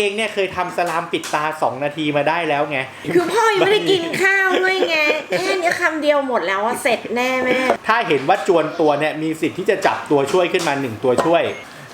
เองเนี่ยเคยทำสลามปิดตา2นาทีมาได้แล้วไง คือพ่อยังไม่ได้กินข้าวด้วยไงแค่นี้คำเดียวหมดแล้วอะเสร็จแน่แม่ถ้าเห็นว่าจวนตัวเนี่ยมีสิทธิ์ที่จะจับตัวช่วยขึ้นมา1ตัวช่วย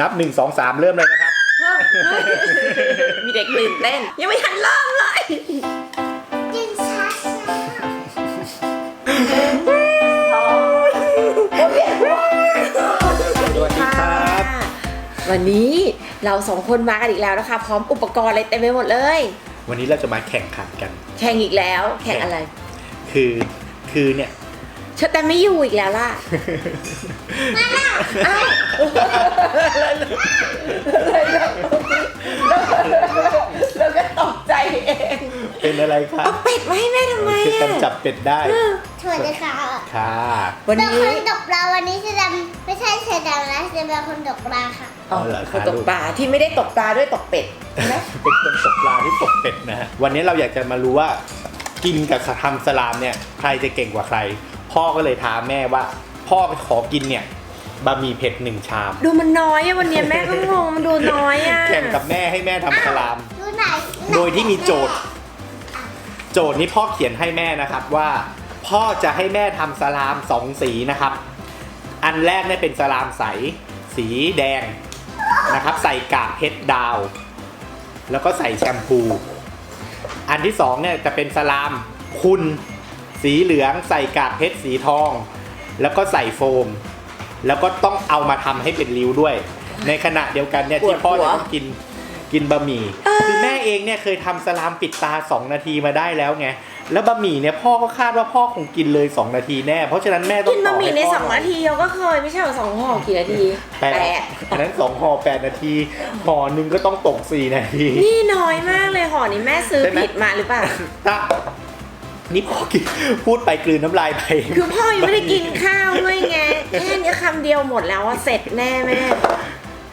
นับ1 2 3เริ่มเลยนะครับมีเด็กตื่นเต้นยังไม่ทันเริ่มเลย วันนี้เราสองคนมากันอีกแล้วนะคะ พร้อมอุปกรณ์อะไรเต็มไปหมดเลย วันนี้เราจะมาแข่งขันกัน แข่งอีกแล้ว แข่งอะไร คือคือเนี่ยเชอแต่ไม่อยู่อีกแล้วล่ะอ้าวเราก็ตกใจเองเป็นอะไรครับเอาเป็ดมาให้แม่ทำไมคืออะการจับเป็ดได้ๆสวัสดีค่ะค่ะวันเป็นนี้คนตกปลาวันนี้จะดำไม่ ใช่เชอดำนะจะเป็นคนตกปลาค่ะ อ๋อคนตกปลาที่ไม่ได้ตกปลาด้วยตกเป็ดใช่ไหม เป็นคนตกปลาที่ตกเป็ดนะฮะ วันนี้เราอยากจะมารู้ว่ากินกับทำสลามเนี่ยใครจะเก่งกว่าใคร พ่อก็เลยท้าแม่ว่า พ่อไปขอกินเนี่ยบะหมี่เผ็ดหนึ่งชาม ดูมันน้อยอะวันนี้แม่ก็งงมันดูน้อยอะแข่งกับแม่ให้แม่ทำสลาม ดูไหนโดยที่มีโจทย์ โจทย์นี้พ่อเขียนให้แม่นะครับว่า พ่อจะให้แม่ทำสลามสองสีนะครับ อันแรกเนี่ยเป็นสลามใส สีแดงนะครับ ใส่กากเพชรดาว แล้วก็ใส่แชมพู อันที่สองเนี่ยจะเป็นสลามคุณสีเหลืองใส่กากเพชรสีทอง แล้วก็ใส่โฟม แล้วก็ต้องเอามาทำให้เป็นริ้วด้วย ในขณะเดียวกันเนี่ยที่พ่อจะต้องกินกินบะหมี่คือแม่เองเนี่ยเคยทำสลามปิดตา 2 นาทีมาได้แล้วไง แล้วบะหมี่เนี่ยพ่อก็คาดว่าพ่อคงกินเลย 2 นาทีแน่ เพราะฉะนั้นแม่ต้องกินบะหมี่ในต่สองนาทีเราก็เคยไม่ใช่เหรอสองห่อกี่นาทีแปดอันนั้นสองห่อแปดนาทีห่อหนึ่งก็ต้องตกสี่นาที นี่น้อยมากเลยห่อนี้แม่ซื้อใช่ไหมผิดมาหรือเปล่าตานี่พ่อกินพูดไปกลืนน้ำลายไป คือพ่อยังไม่ได้กินข้าวด้วยไงแค่นี้คำเดียวหมดแล้วอะเสร็จแน่แม่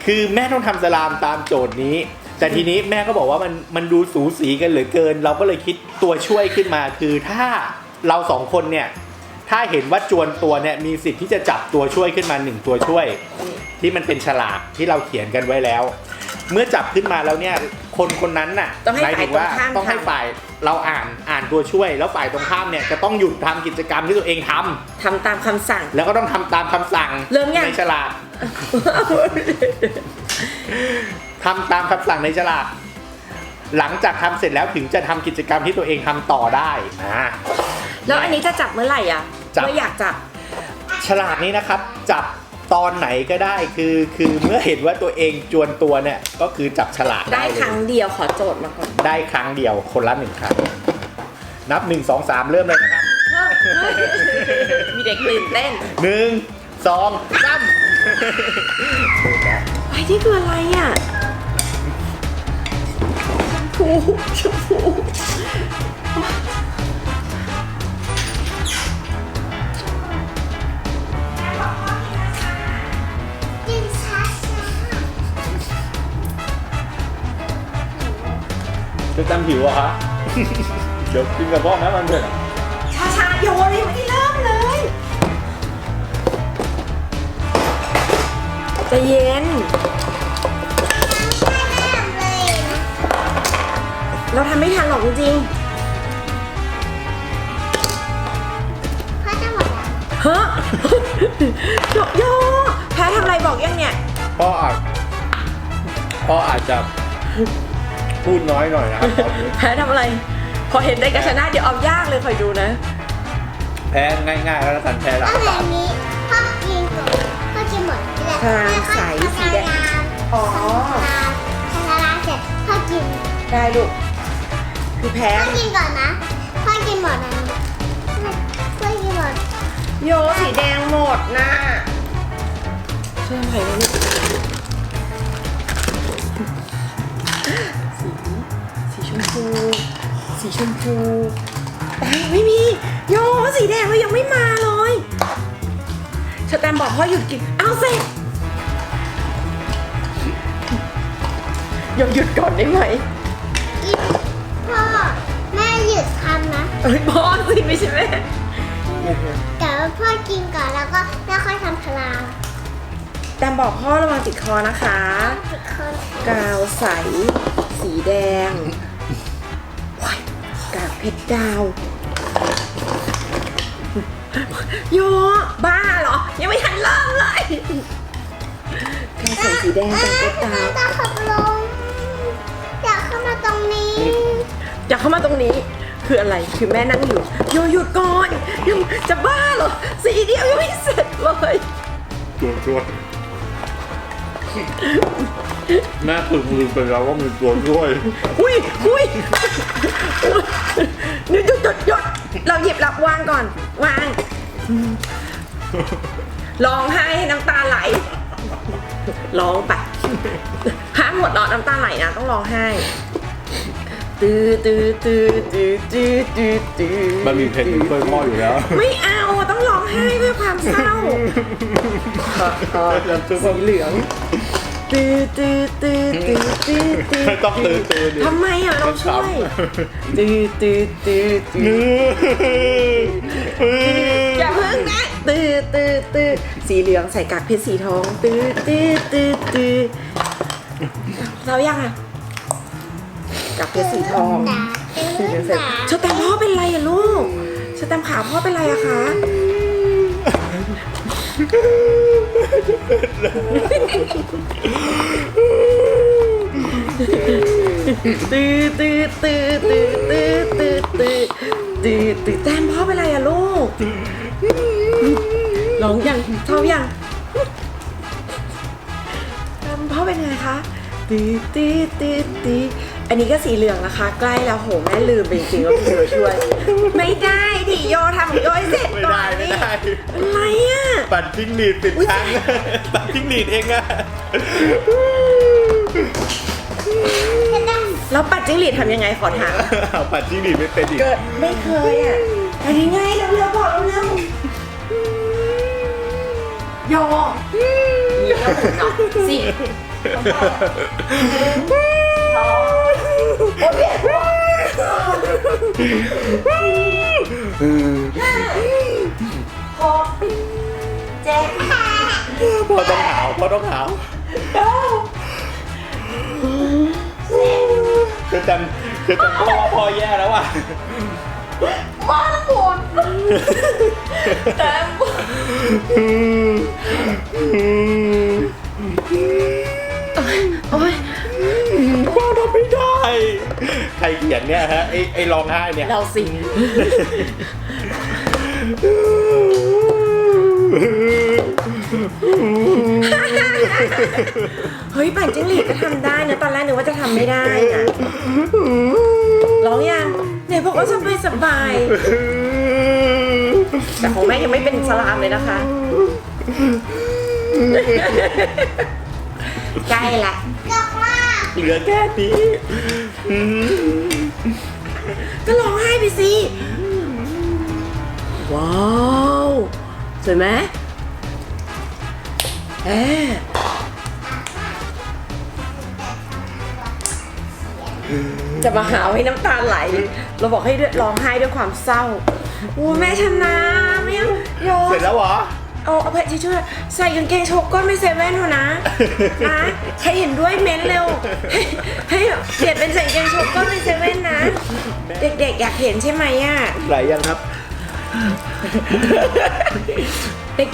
คือแม่ต้องทำสลามตามโจทย์นี้ แต่ทีนี้แม่ก็บอกว่ามันมันดูสูสีกันเหลือเกิน เราก็เลยคิดตัวช่วยขึ้นมาคือถ้าเราสองคนเนี่ย ถ้าเห็นว่าจวนตัวเนี่ยมีสิทธิ์ที่จะจับตัวช่วยขึ้นมาหนึ่งตัวช่วย ที่มันเป็นฉลากที่เราเขียนกันไว้แล้ว เมื่อจับขึ้นมาแล้วเนี่ย คนคนนั้นน่ะต้องให้หมายถึงว่าฝ่ายตรงข้ามต้องให้ทำ ฝ่ายเราอ่านอ่านตัวช่วย แล้วฝ่ายตรงข้ามเนี่ยจะต้องหยุดทำกิจกรรมที่ตัวเองทำทำตามคำสั่ง แล้วก็ต้องทำตามคำสั่งเริ่มยัง ในฉลาก ทำตามคำสั่งในฉลากหลังจากทำเสร็จแล้วถึงจะทำกิจกรรมที่ตัวเองทำต่อได้อ่าแล้วอันนี้จะจับเมื่อไหร่อะจับ ไม่อยากจับ ฉลากนี้นะครับจับตอนไหนก็ได้คือคือเมื่อเห็นว่าตัวเองจวนตัวเนี่ยก็คือจับฉลากได้ได้เลครั้ยงเดียวขอโจทย์มาก่อนได้ครั้งเดียวคนละหนึ่งครั้งนับหนึ่งสองสามเริ่มเลยนะครับมีเด็กตื่นเต้นหนึ่งสองสาม ไอ้นี่คืออะไรอะชม พูชมพูกินช้าจะจำผิวอะคะเดี๋ยวกินกับพ่อนะมันเถอะชาชาโยนยังไม่ได้เริ่มเลยใจะเย็น ทำไม่ทันหรอกจริงพ่อจะหมดแล้วๆฮะ โยโยแพ้ทำอะไรบอกยังเนี่ย พ่ออาจพ่ออาจจะพูดน้อยหน่อยนะครับตอนนี้แพ้ทำอะไร พอเห็นได้กระชนะเดี๋ยวเอายากเลยคอยดูนะ แพ้ง่ายๆแล้วกันแพ้หลัเอางแบสามบนี้พ่อกินก่อนพ่อกินหมดเลยทางใสสีแดงอ๋อ ทาราเสร็จพ่อกินได้ลูก คือแพ้พ่อกินก่อนนะพ่อกินหมดนะพ่อกินหมดโยสีแดงหมดนะช่วยหน่อยนะลูกสีสีชมพู สีชมพูแตงไม่มี โยสีแดงเรายังไม่มาเลยชแตมบอกพ่อหยุดกิน เอาเสร็จโยหยุดก่อนได้ไหมกินพ่อแม่ห ยุดทำนะเอ้ยพ่อสิไม่ใช่แม่แต่ว่าพ่อกินก่อนแล้วก็แล้วค่อยทำพลาแต่บอกพ่อระวังติดคอนะคะ ติดคอกาวใส สีแดงว้ายกาวเพชรดาว โยบ้าเหรอ ยังไม่ทันเริ่มเลยกาวใสสีแดงกาวเพชรดาวจะขับลงอยากเข้ามาตรงนี้จะากเข้ามาตรงนี้ คืออะไรคือแม่นั่งอยู่โยหยุดก่อนยังจะบ้าเหรอสีเดียวยังไม่เสร็จเลยตัวช่วยแม่ถึงลืมไปแล้วว่ามีตัวช่วยอุ้ยอุ้ยหยุดหยุดหยุดหยุดเราหยิบหลับวางก่อน วางอืมร้องไห้ให้น้ำตาไหลร้องไปห้ามหมดร้องน้ำตาไหลนะต้องร้องไห้ ตื้อตื้อตื้อตื้อตื้อตื้อตื้อมันมีเพชรช่วยพ่ออยู่แล้วไม่เอาต้องร้องไห้เพื่อความเศร้าสีเหลืองตื้อตื้อตื้อตื้อตื้อตื้อไม่ต้องตื่นตื่นดิทำไมอะเราช่วยตื้อตื้อตื้อตื้ออย่าเพิ่งนะตื้อตื้อตื้อสีเหลืองใส่กากเพชรสีทองตื้อตื้อตื้อตื้อเรายังอะ กากเพชรสีทอง สีเหลืองใส่ชแตมพ่อเป็นไรอะลูกชะแตมขาพ่อเป็นไรอะคะตื้อตื้อตื้อตื้อตื้อตื้อตื้อตื้อตื้อแต้มพ่อเป็นไรอะลูกร้องยังเท่ายังแต้มพ่อเป็นไงคะตื้อตื้อตื้อตื้ ออันนี้ก็สีเหลืองนะคะ ใกล้แล้วโหแม่ลืมไปจริงๆว่าพี่โยช่วย ไม่ได้ดิโยทำของโยให้เสร็จไม่ก่อได้นไม่นี่ได้ อะไรอะ ปั่นจิ้งหรีดติดอุ๊ยชั้นปั่นจิ้งหรีดเองอะแล้วปัดจิ้งหรีดทำยังไงขอถาม เอาปั่นจิ้งหรีดไม่เป็นอีกเกิดไม่เคยอะอันนี้ไงเร็วๆบอกเร็วๆโยนี่แล้วผมเนาะสิโอเค หกเจ็ดพ่อต้องหาวพ่อต้องหาวเก้าคือจำคือจำพ่อว่าพ่อแย่แล้วอะมาหมดแต่โขียนเนี่ยฮะไอ้ไอ้ร้องไห้เนี่ย เราสิงเฮ้ยปั่นจิ้งหรีดก็ทำได้นะตอนแรกนึกว่าจะทำไม่ได้นะร้องยังไหนบอกว่าสบายสบายแต่ของแม่ยังไม่เป็นสลามเลยนะคะ ใกล้ละ เหลือแค่นี้อืมก็ร้องไห้ไปสิ ว้าวสวยไหมแอบจะมาหาให้น้ำตาไหล เราบอกให้ร้องไห้ด้วยความเศร้าโอ้แม่ชนะไม่เอาโยเสร็จแล้วเหรอ เอาเอาไปทิชชู่ใส่กางเกงโชกก้นไม่เซเว่นเถอะนะนะใครเห็นด้วยเม้นเร็ว ให้ให้เปลี่ยนเป็นใส่กางเกงโชกก้นในเซเว่นนะ เด็กๆอยากเห็นใช่ไหมอะ ไหลยังครับ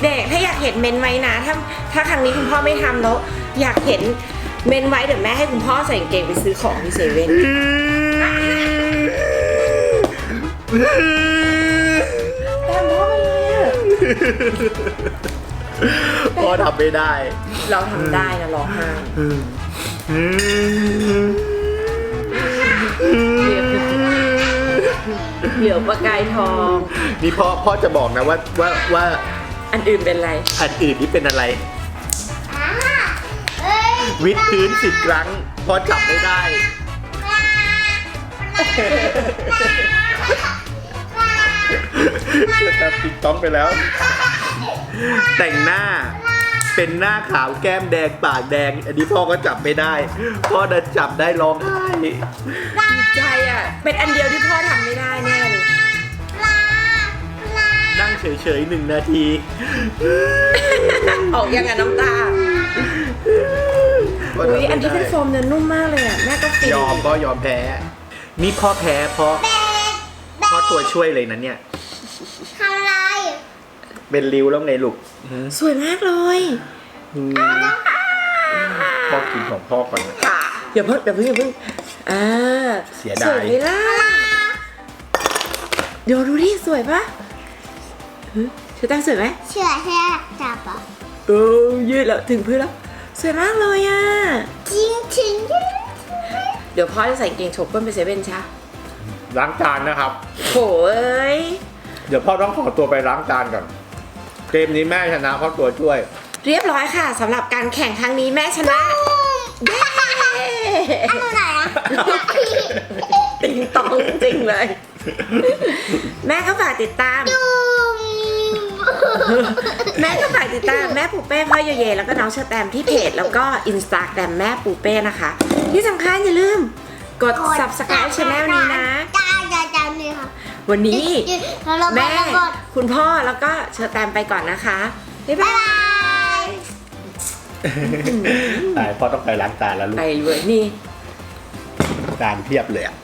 เด็กๆ ถ้าอยากเห็นเมนไว้นะ ถ้าถ้าครั้งนี้คุณพ่อไม่ทำแล้ว อยากเห็นเมนไว้เดี๋ยวแม่ให้คุณพ่อใส่กางเกงไปซื้อของที่เซเว่นแต่พ่อเป็นไรอะ พ่อทำไม่ได้ เราทำได้นะร้องไห้เหลือประกายทอง นี่พ่อพ่อจะบอกนะว่าว่าว่าอันอื่นเป็นไร อันอื่นนี่เป็นอะไร วิดพื้นสิบครั้งพ่อจับไม่ได้ เชื่อตาติ๊กต้องไปแล้ว แต่งหน้าเป็นหน้าขาวแก้มแดงปากแดง อันนี้พ่อก็จับไม่ได้พ่อจะจับได้ร้องไห้ดีใจอะ เป็นอันเดียวที่พ่อทำไม่ได้แน่เลยนั่งเฉยๆหนึ่งนาที ออกยังกับน้ำตาอุ้ยอันที่เป็นโฟมเนื้อนุ่มมากเลยอะแม่ก็ฟินยอมก็ยอมแพ้ นี่พ่อแพ้เพราะตัวช่วยเลยนะเนี่ย ทำอะไรเป็นริ้วแล้วไงลูกสวยมากเลยพ่อกินของพ่อก่อนนะอย่าเพิ่งอย่าเพิ่งอย่าเพิ่งอ่าเสียดายสวยไหมล่ะเดี๋ยวดูดิสวยปะหึเชอแตมสวยไหมเชื่อแค่จับอะเออยืดแล้วถึงพื้นแล้ว สวยมากเลยอะ จริงจริงเดี๋ยวพ่อจะใส่กางเกงโชกเปิ้ลไปเซเว่นใช่ล้างจานนะครับโถเอ้ย เดี๋ยวพ่อต้องขอตัวไปล้างจานก่อน เกมนี้แม่ชนะเพราะตัวช่วย เรียบร้อยค่ะสำหรับการแข่งครั้งนี้แม่ชนะเย้อันไหนอะติงตองจริงเลย แม่ก็ฝากติดตามจุ่มแม่ก็ฝากติดตามแม่ปูเป้พ่อโยเย แล้วก็น้องเชอแตมที่เพจ แล้วก็อินสตาแกรมแม่ปูเป้นะคะ ที่สำคัญอย่าลืม กด subscribe channel นี้นะ จ้าจ้าจ้านี่ค่ะ วันนี้แล้วเราแม่กดคุณพ่อแล้วก็เชอแตมไปก่อนนะคะ บ๊ายบาบ๊ายยบายแต่พ่อต้องไปล้างจานแล้วลูไปกเลยนี่จานเพียบเลยอะ